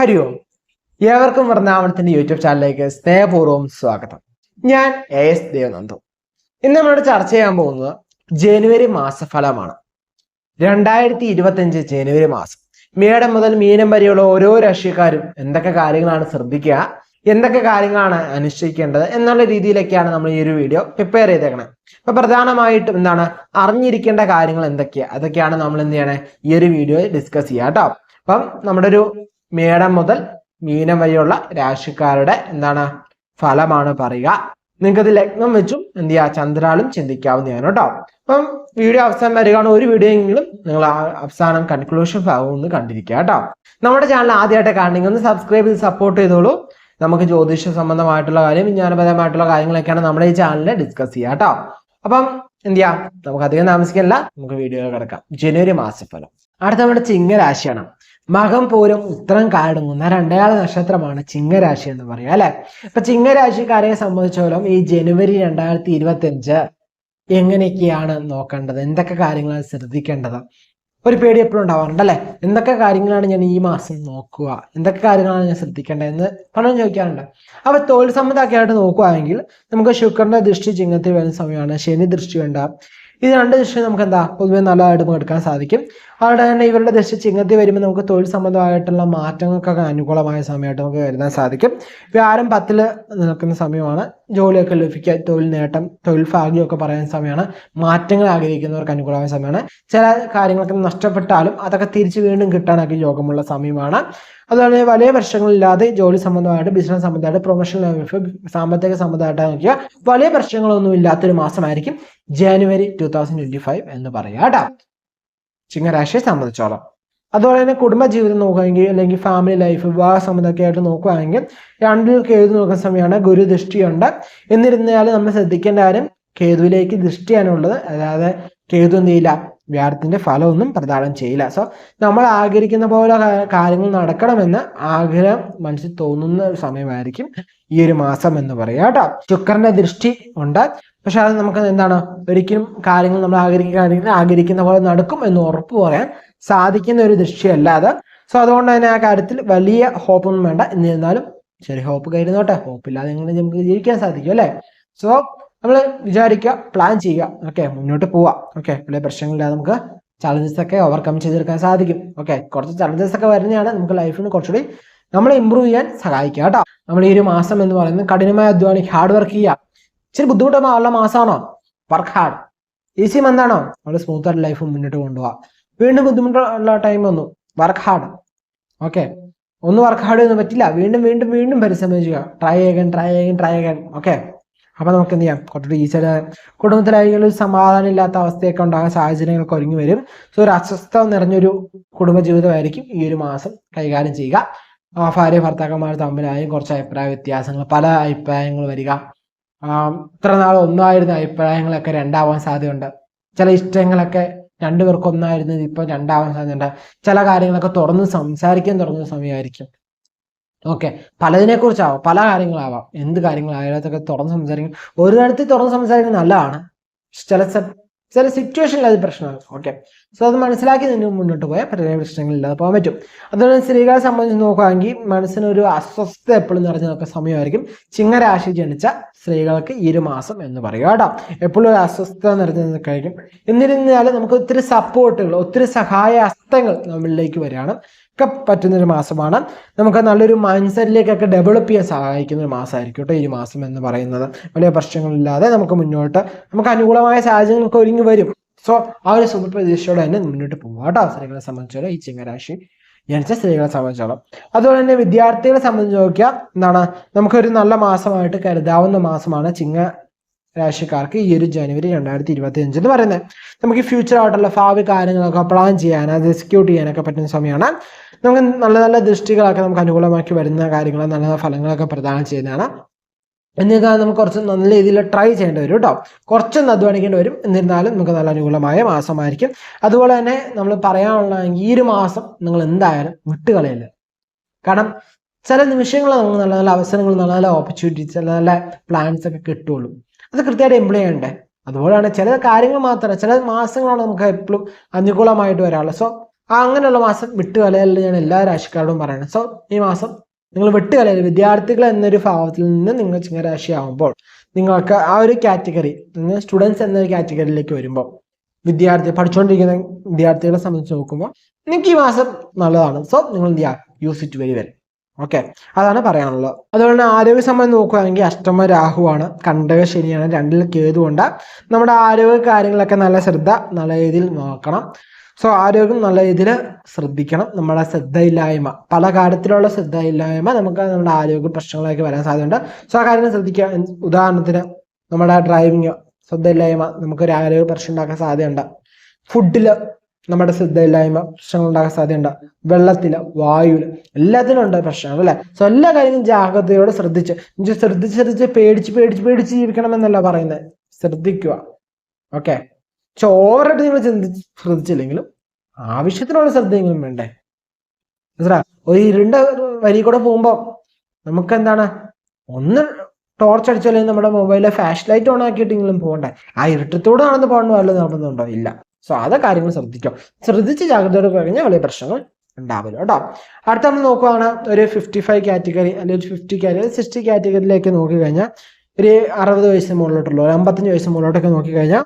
ഹരി ഓം ഏവർക്കും വൃന്ദാവനത്തിന്റെ യൂട്യൂബ് ചാനലിലേക്ക് സ്നേഹപൂർവം സ്വാഗതം. ഞാൻ എ എസ് ദേവനന്ദു. ഇന്ന് നമ്മളോട് ചർച്ച ചെയ്യാൻ പോകുന്നത് ജനുവരി മാസഫലമാണ്. രണ്ടായിരത്തി ഇരുപത്തിയഞ്ച് ജനുവരി മാസം. മേടം മുതൽ മീനം വരെയുള്ള ഓരോ രാഷ്ട്രീയക്കാരും എന്തൊക്കെ കാര്യങ്ങളാണ് ശ്രദ്ധിക്കുക എന്തൊക്കെ കാര്യങ്ങളാണ് അനുഷ്ഠിക്കേണ്ടത് എന്നുള്ള രീതിയിലൊക്കെയാണ് നമ്മൾ ഈ ഒരു വീഡിയോ പ്രിപ്പയർ ചെയ്തേക്കണേ. അപ്പൊ പ്രധാനമായിട്ടും എന്താണ് അറിഞ്ഞിരിക്കേണ്ട കാര്യങ്ങൾ എന്തൊക്കെയാണ് അതൊക്കെയാണ് നമ്മൾ എന്ത് ചെയ്യണേ? ഈ ഒരു വീഡിയോയിൽ ഡിസ്കസ് ചെയ്യുക കേട്ടോ അപ്പം നമ്മുടെ ഒരു മേടം മുതൽ മീനം വരെയുള്ള രാശിക്കാരുടെ എന്താണ് ഫലമാണ് പറയുക. നിങ്ങൾക്ക് ഇത് ലഗ്നം വെച്ചും എന്ത് ചെയ്യുക? ചന്ദ്രാളും ചിന്തിക്കാവുന്നതാണ് കേട്ടോ. അപ്പം വീഡിയോ അവസാനം വരികയാണ്. ഒരു വീഡിയോ എങ്കിലും നിങ്ങൾ അവസാനം കൺക്ലൂഷൻ ഭാഗം കണ്ടിരിക്കുക കേട്ടോ. നമ്മുടെ ചാനൽ ആദ്യമായിട്ട് കാണണമെങ്കിൽ ഒന്ന് സബ്സ്ക്രൈബ് ചെയ്ത് സപ്പോർട്ട് ചെയ്തോളൂ. നമുക്ക് ജ്യോതിഷ സംബന്ധമായിട്ടുള്ള കാര്യം വിജ്ഞാനപരമായിട്ടുള്ള കാര്യങ്ങളൊക്കെയാണ് നമ്മുടെ ഈ ചാനലിൽ ഡിസ്കസ് ചെയ്യുക കേട്ടോ. അപ്പം എന്ത് ചെയ്യാം നമുക്ക് അധികം താമസിക്കില്ല നമുക്ക് വീഡിയോ കിടക്കാം. ജനുവരി മാസഫലം. അടുത്ത നമ്മുടെ ചിങ്ങരാശിയാണ്. മകം പോലും ഉത്തരം കാടുങ്ങുന്ന രണ്ടയാൾ നക്ഷത്രമാണ് ചിങ്ങരാശി എന്ന് പറയാം അല്ലെ? അപ്പൊ ചിങ്ങരാശിക്കാരെ സംബന്ധിച്ചോളം ഈ ജനുവരി രണ്ടായിരത്തി ഇരുപത്തി അഞ്ച് എങ്ങനെയൊക്കെയാണ് നോക്കേണ്ടത്? എന്തൊക്കെ കാര്യങ്ങളാണ് ശ്രദ്ധിക്കേണ്ടത്? ഒരു പേടി എപ്പോഴും ഉണ്ടാവാറുണ്ട് അല്ലെ? എന്തൊക്കെ കാര്യങ്ങളാണ് ഞാൻ ഈ മാസം നോക്കുക? എന്തൊക്കെ കാര്യങ്ങളാണ് ഞാൻ ശ്രദ്ധിക്കേണ്ടത് എന്ന് പറഞ്ഞു ചോദിക്കാറുണ്ട്. അപ്പൊ തൊഴിൽ സംബന്ധമൊക്കെ ആയിട്ട് നോക്കുകയാണെങ്കിൽ നമുക്ക് ശുക്രന്റെ ദൃഷ്ടി ചിങ്ങത്തിൽ വരുന്ന സമയമാണ് ശനി ദൃഷ്ടി വേണ്ട ഇത് രണ്ട് ദൃഷ്ടി നമുക്ക് എന്താ? പൊതുവെ നല്ലതായിട്ട് എടുക്കാൻ സാധിക്കും. അതുകൊണ്ട് തന്നെ ഇവരുടെ ദശ ചിങ്ങത്തി വരുമ്പോൾ നമുക്ക് തൊഴിൽ സംബന്ധമായിട്ടുള്ള മാറ്റങ്ങൾക്കൊക്കെ അനുകൂലമായ സമയമായിട്ട് നമുക്ക് കരുതാൻ സാധിക്കും. വ്യാരം പത്തിൽ നിൽക്കുന്ന സമയമാണ്. ജോലിയൊക്കെ ലഭിക്കുക തൊഴിൽ നേട്ടം തൊഴിൽ ഭാഗ്യമൊക്കെ പറയുന്ന സമയമാണ്. മാറ്റങ്ങൾ ആഗ്രഹിക്കുന്നവർക്ക് അനുകൂലമായ സമയമാണ്. ചില കാര്യങ്ങളൊക്കെ നഷ്ടപ്പെട്ടാലും അതൊക്കെ തിരിച്ച് വീണ്ടും കിട്ടാനൊക്കെ യോഗമുള്ള സമയമാണ്. അതുപോലെ വലിയ പ്രശ്നങ്ങളില്ലാതെ ജോലി സംബന്ധമായിട്ട് ബിസിനസ് സംബന്ധമായിട്ട് പ്രൊഫഷണൽ ലൈഫ് സാമ്പത്തിക സംബന്ധമായിട്ട് നോക്കിയാൽ വലിയ പ്രശ്നങ്ങളൊന്നും ഇല്ലാത്തൊരു മാസമായിരിക്കും January two thousand twenty five എന്ന് പറയാം കേട്ടോ. ചിങ്ങരാശിയെ സംബന്ധിച്ചോളം. അതുപോലെ തന്നെ കുടുംബജീവിതം നോക്കുകയാണെങ്കിൽ അല്ലെങ്കിൽ ഫാമിലി ലൈഫ് വിവാഹ സംബന്ധമൊക്കെ ആയിട്ട് നോക്കുകയാണെങ്കിൽ രണ്ടിൽ കേതു നോക്കുന്ന സമയമാണ് ഗുരു ദൃഷ്ടിയുണ്ട്. എന്നിരുന്നാലും നമ്മൾ ശ്രദ്ധിക്കേണ്ട കാര്യം കേതുവിലേക്ക് ദൃഷ്ടിയാണുള്ളത്. അതായത് കേതു എന്ത് ചെയ്യില്ല വ്യാഴത്തിന്റെ ഫലമൊന്നും പ്രദാനം ചെയ്യില്ല. സോ നമ്മൾ ആഗ്രഹിക്കുന്ന പോലെ കാര്യങ്ങൾ നടക്കണമെന്ന് ആഗ്രഹം മനസ്സിൽ തോന്നുന്ന സമയമായിരിക്കും ഈ ഒരു മാസം എന്ന് പറയാം കേട്ടോ. ശുക്രന്റെ ദൃഷ്ടി ഉണ്ട്. പക്ഷെ അത് നമുക്ക് എന്താണ്? ഒരിക്കലും കാര്യങ്ങൾ നമ്മൾ ആഗ്രഹിക്കുകയാണെങ്കിൽ ആഗ്രഹിക്കുന്ന പോലെ നടക്കും എന്ന് ഉറപ്പ് പറയാൻ സാധിക്കുന്ന ഒരു ദൃഷ്ടിയല്ലാതെ സോ അതുകൊണ്ട് തന്നെ ആ കാര്യത്തിൽ വലിയ ഹോപ്പൊന്നും വേണ്ട. എന്നിരുന്നാലും ചെറിയ ഹോപ്പ് കയറുന്നോട്ടെ ഹോപ്പില്ലാതെ എങ്ങനെ നമുക്ക് ജീവിക്കാൻ സാധിക്കും അല്ലേ? സോ നമ്മൾ വിചാരിക്കുക പ്ലാൻ ചെയ്യുക. ഓക്കെ മുന്നോട്ട് പോവുക ഓക്കെ വലിയ പ്രശ്നങ്ങളില്ലാതെ നമുക്ക് ചലഞ്ചസ് ഒക്കെ ഓവർകം ചെയ്തെടുക്കാൻ സാധിക്കും. ഓക്കെ കുറച്ച് ചലഞ്ചസ് ഒക്കെ വരുന്നതാണ് നമുക്ക് ലൈഫിന് കുറച്ചുകൂടി നമ്മളെ ഇമ്പ്രൂവ് ചെയ്യാൻ സഹായിക്കുക കേട്ടോ. നമ്മൾ ഈ ഒരു മാസം എന്ന് പറയുന്നത് കഠിനമായ അധ്വാനിക്ക് ഹാർഡ് വർക്ക് ചെയ്യുക. ഇച്ചിരി ബുദ്ധിമുട്ടുള്ള മാസമാണോ വർക്ക് ഹാർഡ് ഈസി മന്താണോ നമ്മൾ സ്മൂത്ത് ആയിട്ട് ലൈഫ് മുന്നോട്ട് കൊണ്ടുപോകാം വീണ്ടും ബുദ്ധിമുട്ടുള്ള ടൈം വന്നു. വർക്ക് ഹാർഡ് ഓക്കെ ഒന്ന് വർക്ക് ഹാർഡ് ഒന്നും പറ്റില്ല. വീണ്ടും വീണ്ടും വീണ്ടും പരിശ്രമിക്കുക. ട്രൈ ചെയ്യാൻ ട്രൈ ചെയ്യാൻ ട്രൈ ചെയ്യാൻ ഓക്കെ അപ്പൊ നമുക്ക് എന്ത് ചെയ്യാം? കുറച്ചുകൂടി ഈസിയുടെ കുടുംബത്തിലായാലും ഒരു സമാധാനം ഇല്ലാത്ത അവസ്ഥയൊക്കെ ഉണ്ടാകാൻ സാഹചര്യങ്ങളൊക്കെ ഒരുങ്ങി വരും. സോ ഒരു അസ്വസ്ഥ നിറഞ്ഞൊരു കുടുംബജീവിതമായിരിക്കും ഈ ഒരു മാസം കൈകാര്യം ചെയ്യുക. ഭാര്യ ഭർത്താക്കന്മാർ തമ്മിലായും കുറച്ച് അഭിപ്രായ വ്യത്യാസങ്ങൾ പല അഭിപ്രായങ്ങൾ വരിക. ഇത്ര നാൾ ഒന്നായിരുന്ന അഭിപ്രായങ്ങളൊക്കെ രണ്ടാവാൻ സാധ്യതയുണ്ട്. ചില ഇഷ്ടങ്ങളൊക്കെ രണ്ടുപേർക്ക് ഒന്നായിരുന്നു ഇപ്പൊ രണ്ടാവാൻ സാധ്യതയുണ്ട്. ചില കാര്യങ്ങളൊക്കെ തുറന്ന് സംസാരിക്കാൻ തുടങ്ങുന്ന സമയമായിരിക്കും. ഓക്കെ പലതിനെ കുറിച്ചാവാം പല കാര്യങ്ങളാവാം. എന്ത് കാര്യങ്ങളായാലും അതൊക്കെ തുറന്ന് സംസാരിക്കും. ഒരു തരത്തിൽ തുറന്ന് സംസാരിക്കുന്നത് നല്ലതാണ്. ചില ചില സിറ്റുവേഷനിൽ അത് പ്രശ്നമാണ്. ഓക്കെ. സോ അത് മനസ്സിലാക്കി നിന്ന് മുന്നോട്ട് പോയാൽ പല പ്രശ്നങ്ങളില്ലാതെ പോകാൻ പറ്റും. അതുപോലെ സ്ത്രീകളെ സംബന്ധിച്ച് നോക്കുകയാണെങ്കിൽ മനസ്സിനൊരു അസ്വസ്ഥത എപ്പോഴും നിറഞ്ഞു നിൽക്കുന്ന സമയമായിരിക്കും ചിങ്ങരാശി ജനിച്ച സ്ത്രീകൾക്ക് ഈ ഒരു മാസം എന്ന് പറയുക കേട്ടോ. എപ്പോഴും ഒരു അസ്വസ്ഥത നിറഞ്ഞു നിൽക്കായിരിക്കും. എന്നിരുന്നാലും നമുക്ക് ഒത്തിരി സപ്പോർട്ടുകൾ ഒത്തിരി സഹായ ഹസ്തങ്ങൾ നമ്മളിലേക്ക് വരികയാണ്. ഒക്കെ പറ്റുന്നൊരു മാസമാണ്. നമുക്ക് നല്ലൊരു മൈൻഡ് സെറ്റിലേക്കൊക്കെ ഡെവലപ്പ് ചെയ്യാൻ സഹായിക്കുന്ന ഒരു മാസമായിരിക്കും കേട്ടോ ഈ മാസം എന്ന് പറയുന്നത്. വലിയ പ്രശ്നങ്ങളില്ലാതെ നമുക്ക് മുന്നോട്ട് നമുക്ക് അനുകൂലമായ സാഹചര്യങ്ങളൊക്കെ ഒരുങ്ങി വരും. സോ ആ ഒരു സുഖപ്രതീക്ഷയോടെ തന്നെ മുന്നോട്ട് പോകും കേട്ടോ സ്ത്രീകളെ സംബന്ധിച്ചോളം ഈ ചിങ്ങരാശി. ജനിച്ച സ്ത്രീകളെ സംബന്ധിച്ചോളം. അതുപോലെ തന്നെ വിദ്യാർത്ഥികളെ സംബന്ധിച്ച് നോക്കിയാൽ എന്താണ് നമുക്കൊരു നല്ല മാസമായിട്ട് കരുതാവുന്ന മാസമാണ് ചിങ്ങ രാശിക്കാർക്ക് ഈ ഒരു ജനുവരി രണ്ടായിരത്തി ഇരുപത്തി അഞ്ച് എന്ന് പറയുന്നത്. നമുക്ക് ഫ്യൂച്ചർ ആയിട്ടുള്ള ഭാവി കാര്യങ്ങളൊക്കെ പ്ലാൻ ചെയ്യാൻ അത് എക്സിക്യൂട്ട് ചെയ്യാനൊക്കെ പറ്റുന്ന സമയമാണ്. നമുക്ക് നല്ല നല്ല ദൃഷ്ടികളൊക്കെ നമുക്ക് അനുകൂലമാക്കി വരുന്ന കാര്യങ്ങൾ നല്ല ഫലങ്ങളൊക്കെ പ്രദാനം ചെയ്യുന്നതാണ്. എന്നിരുന്നാൽ നമുക്ക് കുറച്ച് നല്ല രീതിയിൽ ട്രൈ ചെയ്യേണ്ടി വരും കേട്ടോ കുറച്ചൊന്ന് അധ്വാനിക്കേണ്ടി വരും. എന്നിരുന്നാലും നമുക്ക് നല്ല അനുകൂലമായ മാസമായിരിക്കും. അതുപോലെ തന്നെ നമ്മൾ പറയാനുള്ള ഈ ഒരു മാസം നിങ്ങൾ എന്തായാലും വിട്ടുകളയില്ല കാരണം ചില നിമിഷങ്ങൾ നമുക്ക് നല്ല നല്ല അവസരങ്ങൾ നല്ല നല്ല ഓപ്പർച്യൂണിറ്റീസ് നല്ല നല്ല പ്ലാൻസ് ഒക്കെ കിട്ടുള്ളൂ. അത് കൃത്യമായിട്ട് എംപ്ലോയ് ചെയ്യണ്ടേ? അതുപോലെയാണ് ചില കാര്യങ്ങൾ മാത്രമല്ല ചില മാസങ്ങളാണ് നമുക്ക് എപ്പോഴും അനുകൂലമായിട്ട് വരാറുള്ളത്. സോ അങ്ങനെയുള്ള മാസം വിട്ടുകളയല്ല ഞാൻ എല്ലാ രാശിക്കാരോടും പറയുന്നത് സോ ഈ മാസം നിങ്ങൾ വിട്ടുകളയല്ല വിദ്യാർത്ഥികൾ എന്നൊരു ഭാവത്തിൽ നിന്ന് നിങ്ങൾ ചിങ്ങരാശി ആവുമ്പോൾ നിങ്ങൾക്ക് ആ ഒരു കാറ്റഗറി സ്റ്റുഡൻസ് എന്നൊരു കാറ്റഗറിയിലേക്ക് വരുമ്പോൾ വിദ്യാർത്ഥി പഠിച്ചുകൊണ്ടിരിക്കുന്ന വിദ്യാർത്ഥികളെ സംബന്ധിച്ച് നോക്കുമ്പോൾ നിങ്ങൾക്ക് ഈ മാസം നല്ലതാണ്. സോ നിങ്ങൾ എന്ത് ചെയ്യുക use it very well okay അതാണ് പറയാനുള്ളത്. അതുപോലെ തന്നെ ആരോഗ്യ സംബന്ധം നോക്കുകയാണെങ്കിൽ അഷ്ടമ രാഹുവാണ് കണ്ടക ശനിയാണ്. രണ്ടിൽ കേതുകൊണ്ട് നമ്മുടെ ആരോഗ്യ കാര്യങ്ങളൊക്കെ നല്ല ശ്രദ്ധ നല്ല രീതിയിൽ നോക്കണം. സോ ആരോഗ്യം നല്ല രീതിയിൽ ശ്രദ്ധിക്കണം. നമ്മുടെ ശ്രദ്ധയില്ലായ്മ പല കാര്യത്തിലുള്ള ശ്രദ്ധയില്ലായ്മ നമുക്ക് നമ്മുടെ ആരോഗ്യ പ്രശ്നങ്ങളൊക്കെ വരാൻ സാധ്യതയുണ്ട്. സോ ആ കാര്യങ്ങൾ ശ്രദ്ധിക്കുക. ഉദാഹരണത്തിന് നമ്മുടെ ഡ്രൈവിങ് ശ്രദ്ധയില്ലായ്മ നമുക്കൊരു ആരോഗ്യ പ്രശ്നം ഉണ്ടാക്കാൻ സാധ്യതയുണ്ട്. ഫുഡിൽ നമ്മുടെ ശ്രദ്ധയില്ലായ്മ പ്രശ്നങ്ങൾ ഉണ്ടാക്കാൻ സാധ്യതയുണ്ട്. വെള്ളത്തിൽ വായുവിൽ എല്ലാത്തിനും ഉണ്ട് പ്രശ്നങ്ങൾ അല്ലെ? സോ എല്ലാ കാര്യങ്ങളും ജാഗ്രതയോടെ ശ്രദ്ധിച്ച് ശ്രദ്ധിച്ച് ശ്രദ്ധിച്ച് പേടിച്ച് പേടിച്ച് പേടിച്ച് ജീവിക്കണം എന്നല്ല പറയുന്നത്. ശ്രദ്ധിക്കുക. ഓക്കെ പക്ഷെ ഓവറായിട്ട് നിങ്ങൾ ചിന്തിച്ച് ശ്രദ്ധിച്ചില്ലെങ്കിലും ആവശ്യത്തിനുള്ള ശ്രദ്ധയെങ്കിലും വേണ്ടേ? മനസ്സിലാ? ഒരു ഇരുണ്ട വരി കൂടെ പോകുമ്പോൾ നമുക്ക് എന്താണ് ഒന്ന് ടോർച്ച് അടിച്ചാലും നമ്മുടെ മൊബൈലിലെ ഫ്ലാഷ് ലൈറ്റ് ഓൺ ആക്കിയിട്ടെങ്കിലും പോകണ്ടേ? ആ ഇരുട്ടത്തോടെ നടന്ന് പോകേണ്ട വല്ല നടന്നുണ്ടോ? ഇല്ല. സോ അതെ കാര്യങ്ങൾ ശ്രദ്ധിക്കും ശ്രദ്ധിച്ച് ജാഗ്രതയോടെ കഴിഞ്ഞാൽ വലിയ പ്രശ്നങ്ങൾ ഉണ്ടാവില്ല കേട്ടോ. അടുത്ത നമ്മൾ നോക്കുവാണ് ഒരു ഫിഫ്റ്റി ഫൈവ് കാറ്റഗറി അല്ലെങ്കിൽ ഒരു ഫിഫ്റ്റി കാറ്റഗറി സിക്സ്റ്റി കാറ്റഗറിയിലേക്ക് നോക്കി കഴിഞ്ഞാൽ ഒരു അറുപത് വയസ്സിന് മുകളിലോട്ടുള്ള ഒരു അമ്പത്തഞ്ച് വയസ്സിന് മുകളിലോട്ടൊക്കെ നോക്കി കഴിഞ്ഞാൽ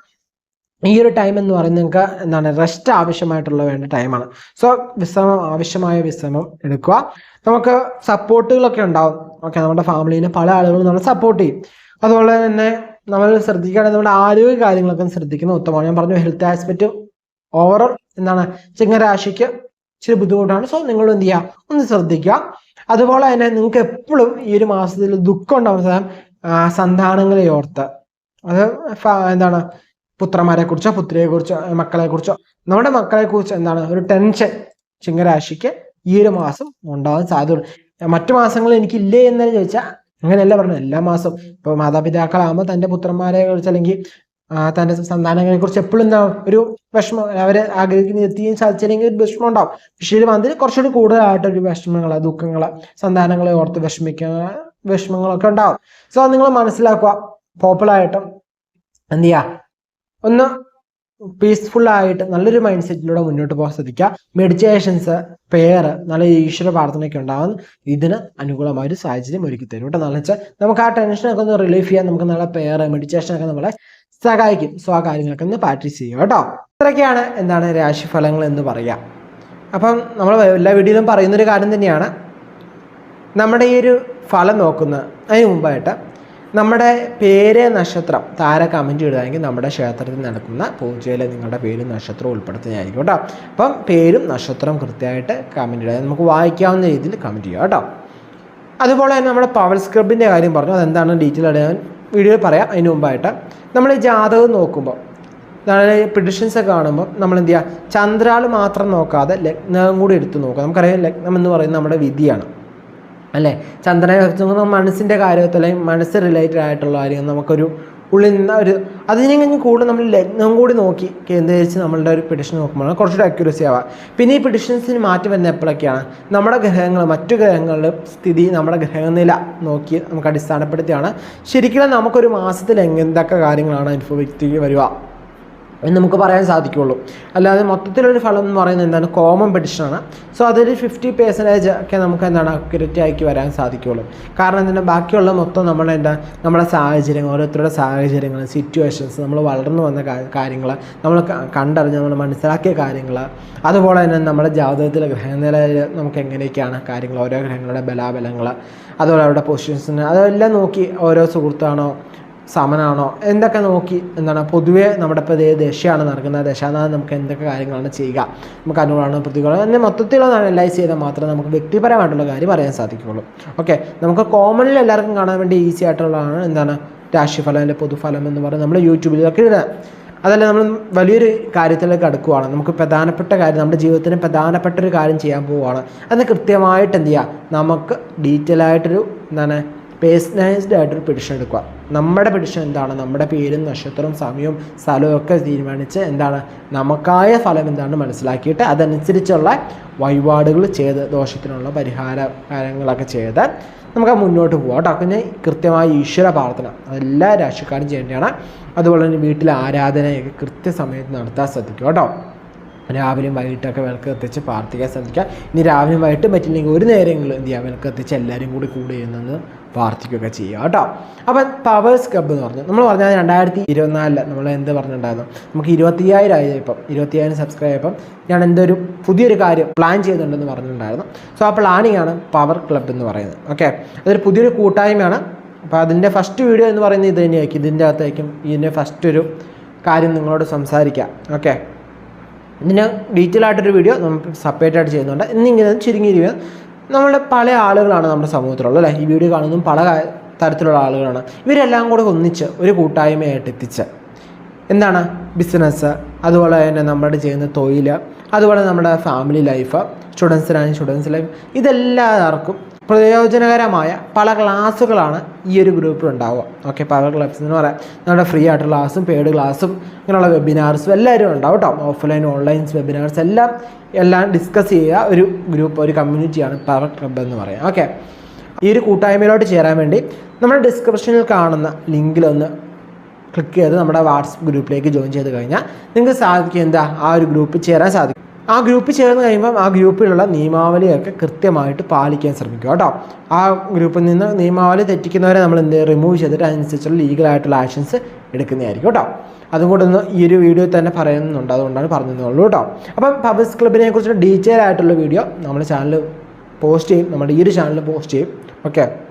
ഈ ഒരു ടൈം എന്ന് പറയുന്നത് നിങ്ങൾക്ക് എന്താണ് റെസ്റ്റ് ആവശ്യമായിട്ടുള്ള വേണ്ട ടൈമാണ് സോ വിശ്രമം ആവശ്യമായ വിശ്രമം എടുക്കുക. നമുക്ക് സപ്പോർട്ടുകളൊക്കെ ഉണ്ടാവും. ഓക്കെ നമ്മുടെ ഫാമിലിനെ പല ആളുകളും നമ്മൾ സപ്പോർട്ട് ചെയ്യും. അതുപോലെ തന്നെ നമ്മൾ ശ്രദ്ധിക്കുകയാണെങ്കിൽ നമ്മുടെ ആരോഗ്യ കാര്യങ്ങളൊക്കെ ശ്രദ്ധിക്കുന്നത് ഉത്തമമാണ്. ഞാൻ പറഞ്ഞു ഹെൽത്ത് ആസ്പെക്റ്റ് ഓവറോൾ എന്താണ്? ചിങ്ങരാശിക്ക് ഇച്ചിരി ബുദ്ധിമുട്ടാണ്. സോ നിങ്ങൾ എന്ത് ചെയ്യുക? ഒന്ന് ശ്രദ്ധിക്കുക. അതുപോലെ തന്നെ നിങ്ങൾക്ക് എപ്പോഴും ഈ ഒരു മാസത്തിൽ ദുഃഖം ഉണ്ടാവുന്ന സന്താനങ്ങളെ ഓർത്ത്. അത് എന്താണ്? പുത്രന്മാരെ കുറിച്ചോ പുത്രിയെ കുറിച്ചോ മക്കളെ കുറിച്ചോ നമ്മുടെ മക്കളെക്കുറിച്ച് എന്താണ്? ഒരു ടെൻഷൻ ചിങ്ങരാശിക്ക് ഈ ഒരു മാസം ഉണ്ടാവാൻ സാധ്യതയുണ്ട്. മറ്റു മാസങ്ങളിൽ എനിക്കില്ലേ എന്ന് ചോദിച്ചാൽ അങ്ങനെയല്ല പറഞ്ഞു എല്ലാ മാസവും. ഇപ്പൊ മാതാപിതാക്കളാകുമ്പോൾ തന്റെ പുത്രന്മാരെ കുറിച്ച് അല്ലെങ്കിൽ തന്റെ സന്താനങ്ങളെ കുറിച്ച് എപ്പോഴും എന്താ ഒരു വിഷമം. അവരെ ആഗ്രഹിക്കുന്ന എത്തിയും സാധിച്ചില്ലെങ്കിൽ ഒരു വിഷമം ഉണ്ടാവും. പക്ഷേ ഇത് മന്ത്രി കുറച്ചുകൂടി കൂടുതലായിട്ട് ഒരു വിഷമങ്ങൾ ദുഃഖങ്ങൾ സന്താനങ്ങളെ ഓർത്ത് വിഷമിക്കുന്ന വിഷമങ്ങളൊക്കെ ഉണ്ടാവും. സോ നിങ്ങൾ മനസ്സിലാക്കുക. പോപ്പുലറായിട്ടും എന്ത് ചെയ്യുക ഒന്ന് പീസ്ഫുൾ ആയിട്ട് നല്ലൊരു മൈൻഡ് സെറ്റിലൂടെ മുന്നോട്ട് പോകാൻ ശ്രദ്ധിക്കുക. മെഡിറ്റേഷൻസ് പെയർ നല്ല ഈശ്വര പ്രാർത്ഥനയൊക്കെ ഉണ്ടാകും ഇതിന് അനുകൂലമായ ഒരു സാഹചര്യം ഒരുക്കി തരും കേട്ടോ എന്ന് വെച്ചാൽ നമുക്ക് ആ ടെൻഷനൊക്കെ ഒന്ന് റിലീഫ് ചെയ്യാൻ നമുക്ക് നല്ല പെയർ മെഡിറ്റേഷനൊക്കെ നമ്മളെ സഹായിക്കും. സോ ആ കാര്യങ്ങളൊക്കെ ഒന്ന് പ്രാക്ടീസ് ചെയ്യുക കേട്ടോ. ഇത്രയൊക്കെയാണ് എന്താണ് രാശിഫലങ്ങൾ എന്ന് പറയുക. അപ്പം നമ്മൾ എല്ലാ വീഡിയോയിലും പറയുന്നൊരു കാര്യം തന്നെയാണ്. നമ്മുടെ ഈ ഒരു ഫലം നോക്കുന്ന അതിന് മുമ്പായിട്ട് നമ്മുടെ പേര് നക്ഷത്രം താര കമന്റ് ഇടുകയാണെങ്കിൽ നമ്മുടെ ക്ഷേത്രത്തിൽ നടക്കുന്ന പൂജയിൽ നിങ്ങളുടെ പേരും നക്ഷത്രവും ഉൾപ്പെടുത്തുന്നതായിരിക്കും കേട്ടോ. അപ്പം പേരും നക്ഷത്രവും കൃത്യമായിട്ട് കമന്റ് ഇടുക. നമുക്ക് വായിക്കാവുന്ന രീതിയിൽ കമന്റ് ചെയ്യുക കേട്ടോ. അതുപോലെ തന്നെ നമ്മുടെ പവർ സ്ക്രബിന്റെ കാര്യം പറഞ്ഞു. അതെന്താണ് ഡീറ്റെയിൽ ആയിട്ട് ഞാൻ വീഡിയോയിൽ പറയാം. അതിന് മുമ്പായിട്ട് നമ്മൾ ഈ ജാതകം നോക്കുമ്പോൾ അതായത് പ്രിഡിഷൻസ് ഒക്കെ കാണുമ്പോൾ നമ്മൾ എന്ത് ചെയ്യുക? ചന്ദ്രാൾ മാത്രം നോക്കാതെ ലഗ്നം കൂടി എടുത്ത് നോക്കുക. നമുക്കറിയാം ലഗ്നം എന്ന് പറയുന്നത് നമ്മുടെ വിധിയാണ്. അല്ലേ? ചന്ദ്രനെ വെച്ച് മനസ്സിന്റെ കാര്യത്തിൽ മനസ്സ് റിലേറ്റഡ് ആയിട്ടുള്ള കാര്യം നമുക്കൊരു ഉള്ളിൽ നിന്ന് ഒരു അതിനെ കഴിഞ്ഞ് കൂടുതൽ നമ്മൾ ലഗ്നം കൂടി നോക്കി കേന്ദ്രീകരിച്ച് നമ്മളുടെ ഒരു പിഡിഷൻ നോക്കുമ്പോൾ കുറച്ചുകൂടി അക്യുറസി ആവാം. പിന്നെ ഈ പിഡിഷൻസിന് മാറ്റം വരുന്ന എപ്പോഴൊക്കെയാണ്? നമ്മുടെ ഗ്രഹങ്ങൾ മറ്റു ഗ്രഹങ്ങളുടെ സ്ഥിതി നമ്മുടെ ഗ്രഹനില നോക്കി നമുക്ക് അടിസ്ഥാനപ്പെടുത്തിയാണ്. ശരിക്കും നമുക്കൊരു മാസത്തിൽ എന്തൊക്കെ കാര്യങ്ങളാണ് അനുഭവിക്കുക വരിക? എന്ന് നമുക്ക് പറയാൻ സാധിക്കുള്ളൂ. അല്ലാതെ മൊത്തത്തിലൊരു ഫലം എന്ന് പറയുന്നത് എന്താണ്? കോമൺ പെഡിഷനാണ് സോ അതൊരു ഫിഫ്റ്റി പെർസെന്റേജ് ഒക്കെ നമുക്ക് എന്താണ്? അക്യുറേറ്റ് ആക്കി വരാൻ സാധിക്കുള്ളൂ. കാരണം എന്താണ്? ബാക്കിയുള്ള മൊത്തം നമ്മുടെ എന്താ? നമ്മുടെ സാഹചര്യങ്ങൾ ഓരോരുത്തരുടെ സാഹചര്യങ്ങൾ സിറ്റുവേഷൻസ് നമ്മൾ വളർന്നു വന്ന കാര്യങ്ങൾ നമ്മൾ കണ്ടറിഞ്ഞ് നമ്മൾ മനസ്സിലാക്കിയ കാര്യങ്ങൾ അതുപോലെ തന്നെ നമ്മുടെ ജാതകത്തിലെ ഗ്രഹനിലയിൽ നമുക്ക് എങ്ങനെയൊക്കെയാണ് കാര്യങ്ങൾ ഓരോ ഗ്രഹങ്ങളുടെ ബലാബലങ്ങൾ അതുപോലെ അവരുടെ പൊസിഷൻസിന് അതെല്ലാം നോക്കി ഓരോ സുഹൃത്താണോ സമനാണോ? എന്തൊക്കെ നോക്കി? എന്താണ്? പൊതുവേ നമ്മുടെ ഇപ്പോൾ ഇതേ ദശയാണ് നടക്കുന്നത്. ദശാനാഥം നമുക്ക് എന്തൊക്കെ കാര്യങ്ങളാണ് ചെയ്യുക? നമുക്ക് അനുകൂലമാണ് പ്രതികൂലം. എന്നെ മൊത്തത്തിലുള്ള അനലൈസ് ചെയ്താൽ മാത്രമേ നമുക്ക് വ്യക്തിപരമായിട്ടുള്ള കാര്യം അറിയാൻ സാധിക്കുകയുള്ളൂ. ഓക്കെ നമുക്ക് കോമണിൽ എല്ലാവർക്കും കാണാൻ വേണ്ടി ഈസി ആയിട്ടുള്ളതാണ് എന്താണ്? രാശിഫലം അല്ലെങ്കിൽ പൊതുഫലം എന്ന് പറയുന്നത് നമ്മൾ യൂട്യൂബിലൊക്കെ ഇടുന്നത് അതല്ല നമ്മൾ വലിയൊരു കാര്യത്തിലേക്ക് അടുക്കുവാണ് നമുക്ക് പ്രധാനപ്പെട്ട കാര്യം നമ്മുടെ ജീവിതത്തിന് പ്രധാനപ്പെട്ട ഒരു കാര്യം ചെയ്യാൻ പോവുകയാണ്. അത് കൃത്യമായിട്ട് എന്ത് ചെയ്യുക? നമുക്ക് ഡീറ്റെയിൽ ആയിട്ടൊരു എന്താണ് പേഴ്സണലൈസ്ഡ് ആയിട്ടൊരു പെഡിഷൻ എടുക്കുക. നമ്മുടെ പെഡിഷൻ എന്താണ്? നമ്മുടെ പേരും നക്ഷത്രവും സമയവും സ്ഥലവും ഒക്കെ തീരുമാനിച്ച് എന്താണ്? നമുക്കായ ഫലം എന്താണെന്ന് മനസ്സിലാക്കിയിട്ട് അതനുസരിച്ചുള്ള വഴിപാടുകൾ ചെയ്ത് ദോഷത്തിനുള്ള പരിഹാര കാര്യങ്ങളൊക്കെ ചെയ്ത് നമുക്ക് മുന്നോട്ട് പോകാം കേട്ടോ. പിന്നെ കൃത്യമായ ഈശ്വര പ്രാർത്ഥന. അതെല്ലാ രാശിക്കാരും ചെയ്യേണ്ടതാണ്. അതുപോലെ തന്നെ വീട്ടിലെ ആരാധനയൊക്കെ കൃത്യസമയത്ത് നടത്താൻ ശ്രദ്ധിക്കുക കേട്ടോ. രാവിലെയും വൈകിട്ടൊക്കെ വിളക്ക് കത്തിച്ച് പ്രാർത്ഥിക്കാൻ ശ്രമിക്കുക ഇനി രാവിലെയും വൈകിട്ട് പറ്റില്ലെങ്കിൽ ഒരു നേരമെങ്കിലും എന്ത് ചെയ്യുക വിളക്ക് കത്തിച്ച് എല്ലാവരും കൂടി കൂടി ചെയ്യുന്നെന്ന് പ്രാർത്ഥിക്കുകയൊക്കെ ചെയ്യുക കേട്ടോ. അപ്പം പവേഴ്സ് ക്ലബ്ബ് എന്ന് പറഞ്ഞു. നമ്മൾ പറഞ്ഞാൽ രണ്ടായിരത്തി ഇരുപത്തിനാലിൽ നമ്മൾ എന്ത് പറഞ്ഞിട്ടുണ്ടായിരുന്നു? നമുക്ക് ഇരുപത്തിയായിരം ആയി ഇപ്പം. ഇരുപത്തിയായിരം സബ്സ്ക്രൈബ് ആയപ്പം ഞാൻ എന്തൊരു പുതിയൊരു കാര്യം പ്ലാൻ ചെയ്യുന്നുണ്ടെന്ന് പറഞ്ഞിട്ടുണ്ടായിരുന്നു. സോ ആ പ്ലാനിങ് ആണ് പവർ ക്ലബ്ബ് എന്ന് പറയുന്നത്. ഓക്കെ അതൊരു പുതിയൊരു കൂട്ടായ്മയാണ്. അപ്പോൾ അതിന്റെ ഫസ്റ്റ് വീഡിയോ എന്ന് പറയുന്നത് ഇത് തന്നെയായിരിക്കും. ഇതിന്റെ അകത്തായിരിക്കും ഇതിന്റെ ഫസ്റ്റ് ഒരു കാര്യം നിങ്ങളോട് സംസാരിക്കാം. ഓക്കെ ഇതിന് ഡീറ്റെയിൽ ആയിട്ടൊരു വീഡിയോ നമ്മൾ സെപ്പറേറ്റ് ആയിട്ട് ചെയ്യുന്നുണ്ട്. എന്നിങ്ങനെ ചുരുങ്ങിയിരിക്കുക നമ്മുടെ പല ആളുകളാണ് നമ്മുടെ സമൂഹത്തിലുള്ളത് അല്ലേ? ഈ വീഡിയോ കാണുന്നതും പല തരത്തിലുള്ള ആളുകളാണ്. ഇവരെല്ലാം കൂടെ ഒന്നിച്ച് ഒരു കൂട്ടായ്മയായിട്ട് എത്തിച്ച് എന്താണ്? ബിസിനസ് അതുപോലെ തന്നെ നമ്മുടെ ചെയ്യുന്ന തൊഴിൽ അതുപോലെ നമ്മുടെ ഫാമിലി ലൈഫ് സ്റ്റുഡൻസിനാണെങ്കിൽ സ്റ്റുഡൻസ് ലൈഫ് ഇതെല്ലാവർക്കും പ്രയോജനകരമായ പല ക്ലാസ്സുകളാണ് ഈ ഒരു ഗ്രൂപ്പിൽ ഉണ്ടാവുക. ഓക്കെ പല ക്ലാസ് എന്ന് പറയാം. നമ്മുടെ ഫ്രീ ആയിട്ടുള്ള ക്ലാസ്സും പെയ്ഡ് ക്ലാസ്സും ഇങ്ങനെയുള്ള വെബിനാർസും എല്ലാവരും ഉണ്ടാവും കേട്ടോ ഓഫ്ലൈൻ ഓൺലൈൻ വെബിനാർസ് എല്ലാം എല്ലാം ഡിസ്കസ് ചെയ്യുക. ഒരു ഗ്രൂപ്പ് ഒരു കമ്മ്യൂണിറ്റിയാണ് പവർ ക്ലബ്ബ് എന്ന് പറയാം. ഓക്കെ ഈ ഒരു കൂട്ടായ്മയിലോട്ട് ചേരാൻ വേണ്ടി നമ്മൾ ഡിസ്ക്രിപ്ഷനിൽ കാണുന്ന ലിങ്കിലൊന്ന് ക്ലിക്ക് ചെയ്ത് നമ്മുടെ വാട്സപ്പ് ഗ്രൂപ്പിലേക്ക് ജോയിൻ ചെയ്ത് കഴിഞ്ഞാൽ നിങ്ങൾക്ക് സാധിക്കും. എന്താ? ആ ഒരു ഗ്രൂപ്പിൽ ചേരാൻ സാധിക്കും. ആ ഗ്രൂപ്പിൽ ചേർന്ന് കഴിയുമ്പം ആ ഗ്രൂപ്പിലുള്ള നിയമാവലിയൊക്കെ കൃത്യമായിട്ട് പാലിക്കാൻ ശ്രമിക്കുക കേട്ടോ. ആ ഗ്രൂപ്പിൽ നിന്ന് നിയമാവലി തെറ്റിക്കുന്നവരെ നമ്മൾ എന്ത് റിമൂവ് ചെയ്തിട്ട് അതിനനുസരിച്ചുള്ള ലീഗലായിട്ടുള്ള ആക്ഷൻസ് എടുക്കുന്നതായിരിക്കും കേട്ടോ. അതുകൊണ്ടൊന്ന് ഈ ഒരു വീഡിയോ തന്നെ പറയുന്നുണ്ട്. അതുകൊണ്ടാണ് പറഞ്ഞതെന്നുള്ളൂ കേട്ടോ. അപ്പം പബ്ലിക് ക്ലബിനെ കുറിച്ച് ഡീറ്റെയിൽ ആയിട്ടുള്ള വീഡിയോ നമ്മുടെ ചാനൽ പോസ്റ്റ് ചെയ്യും. നമ്മുടെ ഈ ഒരു ചാനൽ പോസ്റ്റ് ചെയ്യും. ഓക്കെ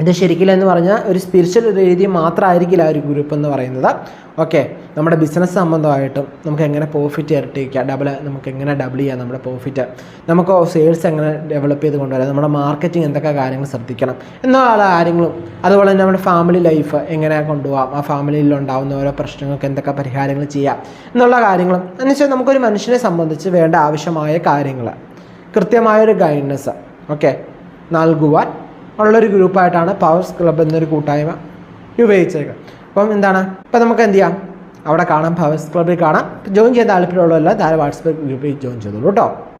ഇത് ശരിക്കില്ല എന്ന് പറഞ്ഞാൽ ഒരു സ്പിരിച്വൽ രീതി മാത്രമായിരിക്കില്ല ആ ഒരു ഗ്രൂപ്പ് എന്ന് പറയുന്നത്. ഓക്കെ നമ്മുടെ ബിസിനസ് സംബന്ധമായിട്ടും നമുക്ക് എങ്ങനെ പ്രോഫിറ്റ് ഇരട്ടിക്കാം ഡബിൾ നമുക്ക് എങ്ങനെ ഡബിൾ ചെയ്യാം നമ്മുടെ പ്രോഫിറ്റ് നമുക്ക് സെയിൽസ് എങ്ങനെ ഡെവലപ്പ് ചെയ്ത് കൊണ്ടുവരാം? നമ്മുടെ മാർക്കറ്റിംഗ് എന്തൊക്കെ കാര്യങ്ങൾ ശ്രദ്ധിക്കണം? എന്നുള്ള കാര്യങ്ങളും അതുപോലെ തന്നെ നമ്മുടെ ഫാമിലി ലൈഫ് എങ്ങനെ കൊണ്ടുപോകാം ആ ഫാമിലിയിൽ ഉണ്ടാകുന്ന ഓരോ പ്രശ്നങ്ങൾക്ക് എന്തൊക്കെ പരിഹാരങ്ങൾ ചെയ്യാം? എന്നുള്ള കാര്യങ്ങളും എന്നുവെച്ചാൽ നമുക്കൊരു മനുഷ്യനെ സംബന്ധിച്ച് വേണ്ട ആവശ്യമായ കാര്യങ്ങൾ. കൃത്യമായൊരു ഗൈഡൻസ് ഓക്കെ നൽകുവാൻ ഉള്ളൊരു ഗ്രൂപ്പായിട്ടാണ് പവേഴ്സ് ക്ലബ് എന്നൊരു കൂട്ടായ്മ ഉപയോഗിച്ചേക്കുക അപ്പം എന്താണ്? ഇപ്പം നമുക്ക് എന്ത് ചെയ്യാം? അവിടെ കാണാം പവേഴ്സ് ക്ലബ്ബിൽ കാണാം. ജോയിൻ ചെയ്യാൻ താല്പര്യമുള്ളവരെല്ലാം താഴെ വാട്സപ്പ് ഗ്രൂപ്പിൽ ജോയിൻ ചെയ്തോളൂ കേട്ടോ.